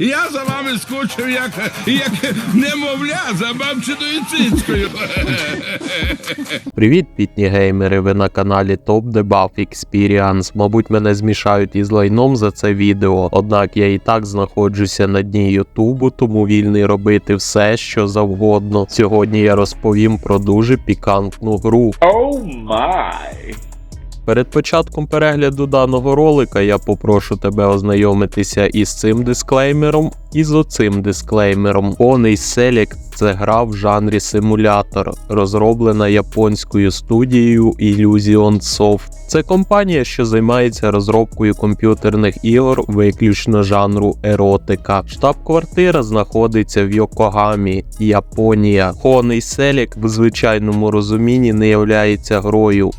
Я за вами скучив, як, як немовля за бабчиною цицькою. Привіт, пітні геймери! Ви на каналі Top Debuff Experience. Мабуть, мене змішають із лайном за це відео. Однак я і так знаходжуся на дні Ютубу, тому вільний робити все, що завгодно. Сьогодні я розповім про дуже пікантну гру. Oh my. Перед початком перегляду даного ролика я попрошу тебе ознайомитися із цим дисклеймером і з оцим дисклеймером. Honey Select – це гра в жанрі симулятор, розроблена японською студією Illusion Soft. Це компанія, що займається розробкою комп'ютерних ігор виключно жанру еротика. Штаб-квартира знаходиться в Йокогамі, Японія. Honey Select в звичайному розумінні не являється грою.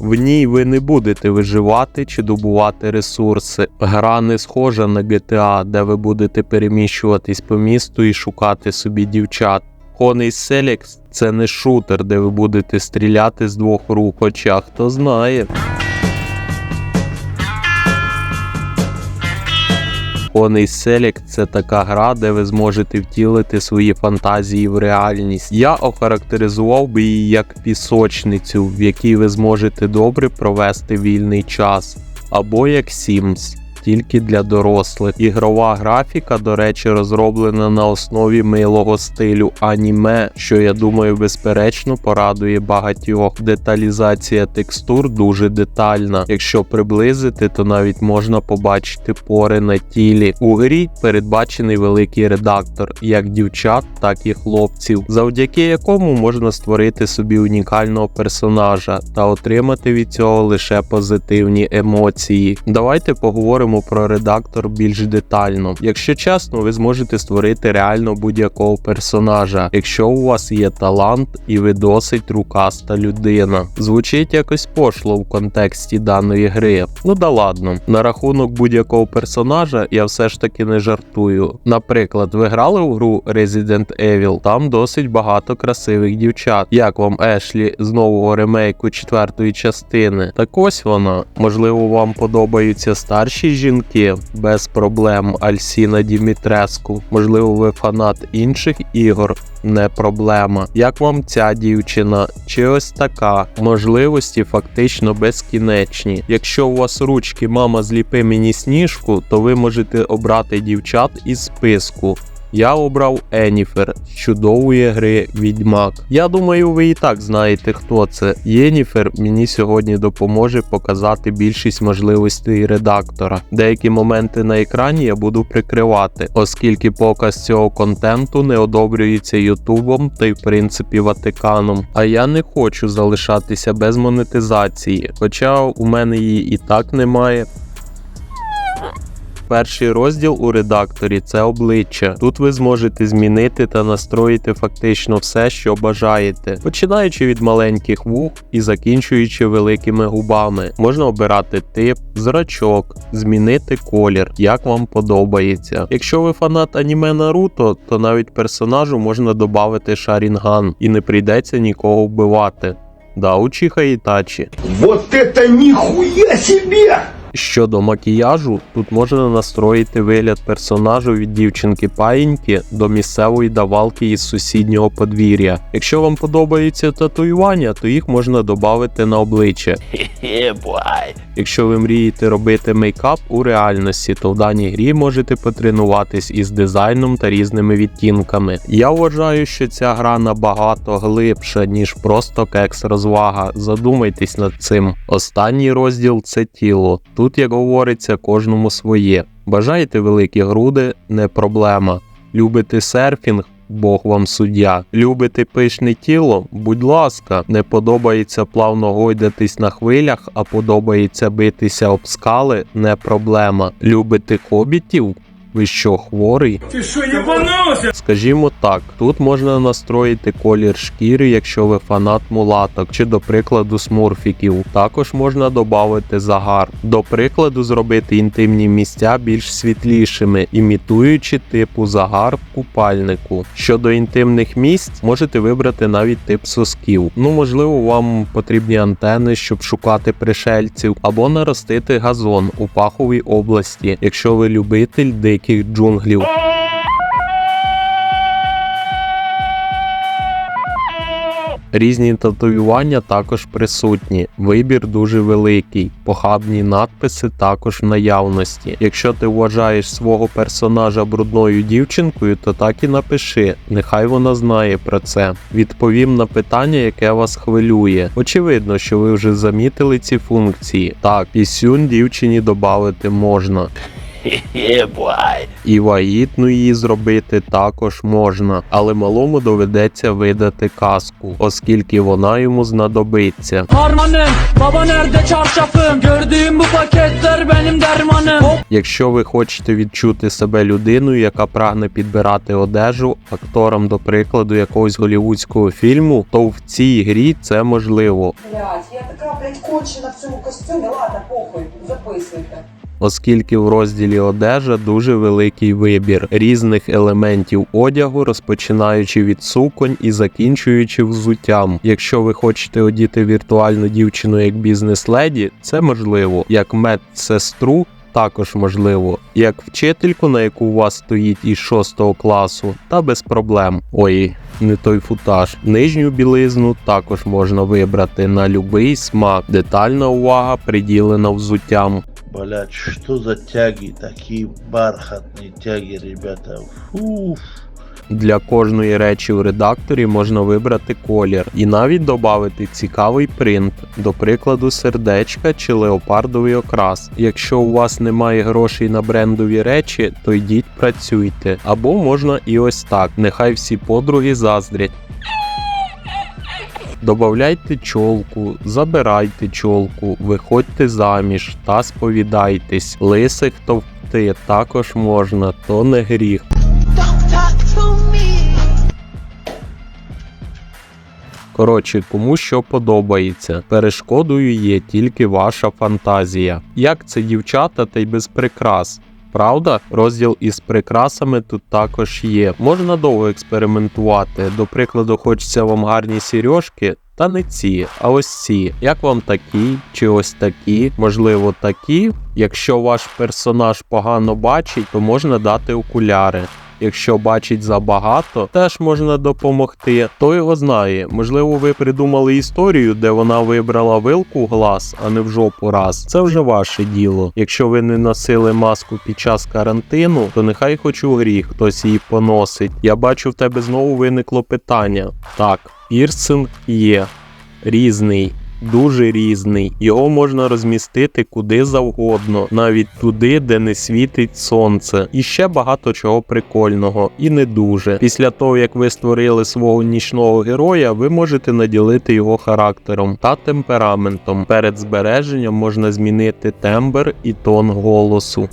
В ній ви не будете виживати чи добувати ресурси. Гра не схожа на GTA, де ви будете переміщуватись по місту і шукати собі дівчат. Коней Селікс – це не шутер, де ви будете стріляти з двох рук, хоча хто знає. Honey Селік – це така гра, де ви зможете втілити свої фантазії в реальність. Я охарактеризував би її як пісочницю, в якій ви зможете добре провести вільний час, або як Sims. Тільки для дорослих. Ігрова графіка, до речі, розроблена на основі милого стилю аніме, що я думаю, безперечно порадує багатьох. Деталізація текстур дуже детальна. Якщо приблизити, то навіть можна побачити пори на тілі. У грі передбачений великий редактор, як дівчат, так і хлопців, завдяки якому можна створити собі унікального персонажа та отримати від цього лише позитивні емоції. Давайте поговоримо про редактор більш детально. Якщо чесно, ви зможете створити реально будь-якого персонажа, якщо у вас є талант і ви досить рукаста людина. Звучить якось пошло в контексті даної гри. Ну да ладно. На рахунок будь-якого персонажа я все ж таки не жартую. Наприклад, ви грали в гру Resident Evil, там досить багато красивих дівчат. Як вам Ешлі з нового ремейку четвертої частини? Так ось вона. Можливо, вам подобаються старші жінки без проблем Альсіна Дімітреску. Можливо, ви фанат інших ігор. Не проблема. Як вам ця дівчина? Чи ось така? Можливості фактично безкінечні. Якщо у вас ручки мама зліпи мені сніжку, то ви можете обрати дівчат із списку. Я обрав Еніфер з чудової гри Відьмак. Я думаю, ви і так знаєте, хто це. Єніфер мені сьогодні допоможе показати більшість можливостей редактора. Деякі моменти на екрані я буду прикривати, оскільки показ цього контенту не одобрюється Ютубом та й в принципі Ватиканом. А я не хочу залишатися без монетизації, хоча у мене її і так немає. Перший розділ у редакторі це обличчя. Тут ви зможете змінити та настроїти фактично все, що бажаєте, починаючи від маленьких вух і закінчуючи великими губами. Можна обирати тип, зрачок, змінити колір, як вам подобається. Якщо ви фанат аніме Наруто, то навіть персонажу можна додати шарінган і не прийдеться нікого вбивати. Да, Учиха Ітачі. Вот это нихуя себе! Щодо макіяжу, тут можна настроїти вигляд персонажу від дівчинки паїньки до місцевої давалки із сусіднього подвір'я. Якщо вам подобаються татуювання, то їх можна додати на обличчя. Якщо ви мрієте робити мейкап у реальності, то в даній грі можете потренуватись із дизайном та різними відтінками. Я вважаю, що ця гра набагато глибша, ніж просто кекс розвага. Задумайтесь над цим. Останній розділ це тіло. Тут, як говориться, кожному своє. Бажаєте великі груди не проблема. Любите серфінг. Бог вам суддя. Любите пишне тіло? Будь ласка, не подобається плавно гойдатись на хвилях, а подобається битися об скали не проблема. Любите хобітів? Ви що, хворий? Ты что, ебанулся? Скажімо так, тут можна настроїти колір шкіри, якщо ви фанат мулаток, чи до прикладу смурфіків. Також можна додати загар. До прикладу, зробити інтимні місця більш світлішими, імітуючи типу загар в купальнику. Щодо інтимних місць, можете вибрати навіть тип сосків. Ну, можливо, вам потрібні антени, щоб шукати пришельців, або наростити газон у паховій області, якщо ви любитель диких джунглів. Різні татуювання також присутні. Вибір дуже великий. Похабні надписи також в наявності. Якщо ти вважаєш свого персонажа брудною дівчинкою, то так і напиши. Нехай вона знає про це. Відповім на питання, яке вас хвилює. Очевидно, що ви вже замітили ці функції. Так, пісюн дівчині додати можна. І вагітну її зробити також можна, але малому доведеться видати казку, оскільки вона йому знадобиться. Harmanım Baba nerede çarşafım Gördüğüm bu paketler benim dermanım Якщо ви хочете відчути себе людиною, яка прагне підбирати одежу акторам, до прикладу, якогось голівудського фільму, то в цій грі це можливо. Блять, я така, блядь, кончена в цьому костюмі. Ладно, похуй, записуйте. Оскільки в розділі одежа дуже великий вибір різних елементів одягу, розпочинаючи від суконь і закінчуючи взуттям. Якщо ви хочете одіти віртуальну дівчину як бізнес-леді, це можливо, як медсестру. Також можливо, як вчительку, на яку у вас стоїть із 6 класу, та без проблем. Ой, не той футаж. Нижню білизну також можна вибрати на любий смак. Детальна увага приділена взуттям. Блять, що за тяги, такі бархатні тяги, ребята. Фу. Для кожної речі в редакторі можна вибрати колір і навіть додати цікавий принт, до прикладу, сердечка чи леопардовий окрас. Якщо у вас немає грошей на брендові речі, то йдіть працюйте. Або можна і ось так. Нехай всі подруги заздрять. Добавляйте чолку, забирайте чолку, виходьте заміж та сповідайтесь. Лисих товкти також можна, то не гріх. Коротше, кому що подобається. Перешкодою є тільки ваша фантазія. Як це дівчата, та й без прикрас. Правда, розділ із прикрасами тут також є. Можна довго експериментувати. До прикладу, хочеться вам гарні сережки. Та не ці, а ось ці. Як вам такі, чи ось такі, можливо, такі. Якщо ваш персонаж погано бачить, то можна дати окуляри. Якщо бачить забагато, теж можна допомогти. Хто його знає. Можливо, ви придумали історію, де вона вибрала вилку в глаз, а не в жопу раз. Це вже ваше діло. Якщо ви не носили маску під час карантину, то нехай хоч у гріх хтось її поносить. Я бачу, в тебе знову виникло питання. Так, пірсинг є різний дуже різний, його можна розмістити куди завгодно, навіть туди, де не світить сонце. І ще багато чого прикольного, і не дуже. Після того, як ви створили свого нічного героя, ви можете наділити його характером та темпераментом. Перед збереженням можна змінити тембр і тон голосу.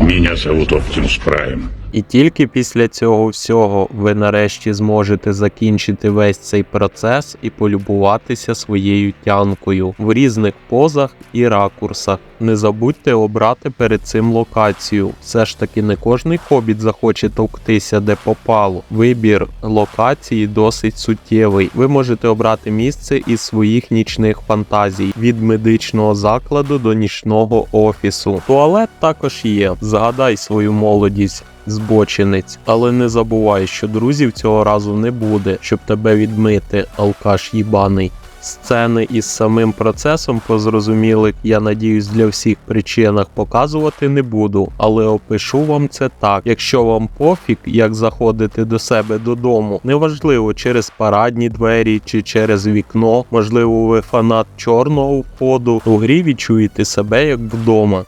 Меня зовут Оптимус Прайм. І тільки після цього всього ви нарешті зможете закінчити весь цей процес і полюбуватися своєю тянкою в різних позах і ракурсах. Не забудьте обрати перед цим локацію. Все ж таки не кожний хобіт захоче товктися де попало. Вибір локації досить суттєвий. Ви можете обрати місце із своїх нічних фантазій від медичного закладу до нічного офісу. Туалет також є. Згадай свою молодість збочинець. Але не забувай, що друзів цього разу не буде, щоб тебе відмити, алкаш їбаний. Сцени із самим процесом по зрозумілих, я надіюсь, для всіх причинах показувати не буду, але опишу вам це так. Якщо вам пофіг, як заходити до себе додому, неважливо через парадні двері чи через вікно, можливо, ви фанат чорного входу, у грі відчуєте себе як вдома.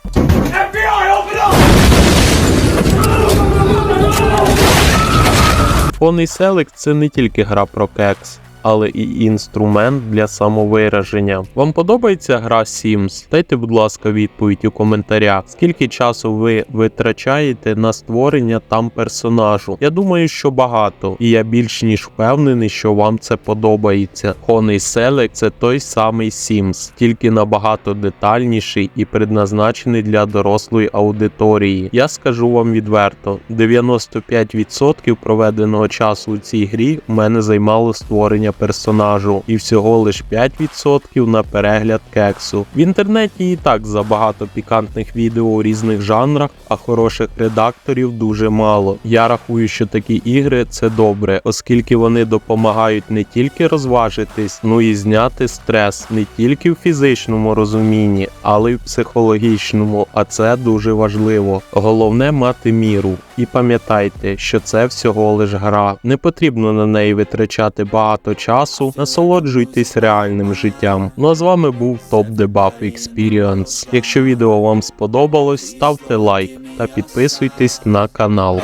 Фонний селик це не тільки гра про кекс. Але і інструмент для самовираження. Вам подобається гра Sims? Дайте, будь ласка, відповідь у коментарях. Скільки часу ви витрачаєте на створення там персонажу? Я думаю, що багато, і я більш ніж впевнений, що вам це подобається. Honey Select – це той самий Sims, тільки набагато детальніший і предназначений для дорослої аудиторії. Я скажу вам відверто: 95% проведеного часу у цій грі у мене займало створення персонажу, і всього лише 5% на перегляд кексу. В інтернеті і так забагато пікантних відео у різних жанрах, а хороших редакторів дуже мало. Я рахую, що такі ігри це добре, оскільки вони допомагають не тільки розважитись, ну і зняти стрес не тільки в фізичному розумінні, але й в психологічному. А це дуже важливо. Головне мати міру. І пам'ятайте, що це всього лиш гра. Не потрібно на неї витрачати багато часу. Насолоджуйтесь реальним життям. Ну а з вами був Top Debuff Experience. Якщо відео вам сподобалось, ставте лайк та підписуйтесь на канал.